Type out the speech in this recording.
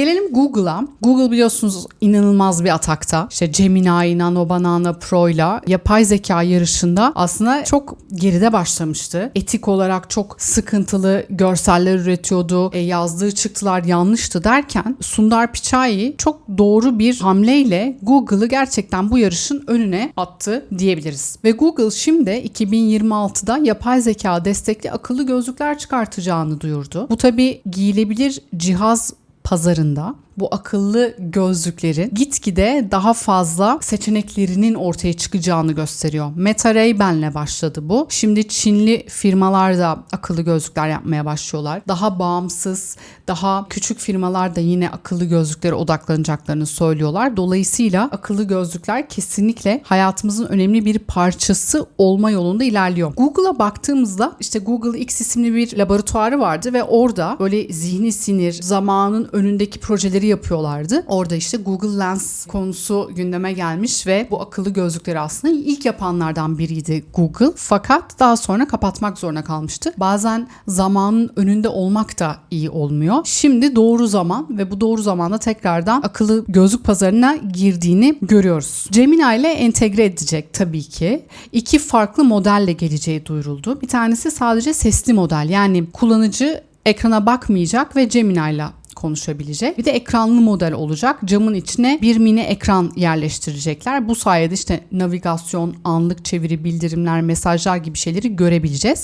Gelelim Google'a. Google biliyorsunuz inanılmaz bir atakta. İşte Gemini, Nano Banana Pro'yla yapay zeka yarışında aslında çok geride başlamıştı. Etik olarak çok sıkıntılı görseller üretiyordu. E, yazdığı çıktılar yanlıştı derken Sundar Pichai çok doğru bir hamleyle Google'ı gerçekten bu yarışın önüne attı diyebiliriz. Ve Google şimdi 2026'da yapay zeka destekli akıllı gözlükler çıkartacağını duyurdu. Bu tabi giyilebilir cihaz pazarında bu akıllı gözlüklerin gitgide daha fazla seçeneklerinin ortaya çıkacağını gösteriyor. Meta Ray-Ban'le başladı bu. Şimdi Çinli firmalar da akıllı gözlükler yapmaya başlıyorlar. Daha bağımsız, daha küçük firmalar da yine akıllı gözlüklere odaklanacaklarını söylüyorlar. Dolayısıyla akıllı gözlükler kesinlikle hayatımızın önemli bir parçası olma yolunda ilerliyor. Google'a baktığımızda işte Google X isimli bir laboratuvarı vardı ve orada böyle zihni sinir, zamanın önündeki projeleri yapıyorlardı. Orada işte Google Lens konusu gündeme gelmiş ve bu akıllı gözlükleri aslında ilk yapanlardan biriydi Google. Fakat daha sonra kapatmak zorunda kalmıştı. Bazen zamanın önünde olmak da iyi olmuyor. Şimdi doğru zaman ve bu doğru zamanda tekrardan akıllı gözlük pazarına girdiğini görüyoruz. Gemini ile entegre edecek tabii ki. İki farklı modelle geleceği duyuruldu. Bir tanesi sadece sesli model yani kullanıcı ekrana bakmayacak ve Gemini ile konuşabilecek. Bir de ekranlı model olacak. Camın içine bir mini ekran yerleştirecekler. Bu sayede işte navigasyon, anlık çeviri, bildirimler, mesajlar gibi şeyleri görebileceğiz.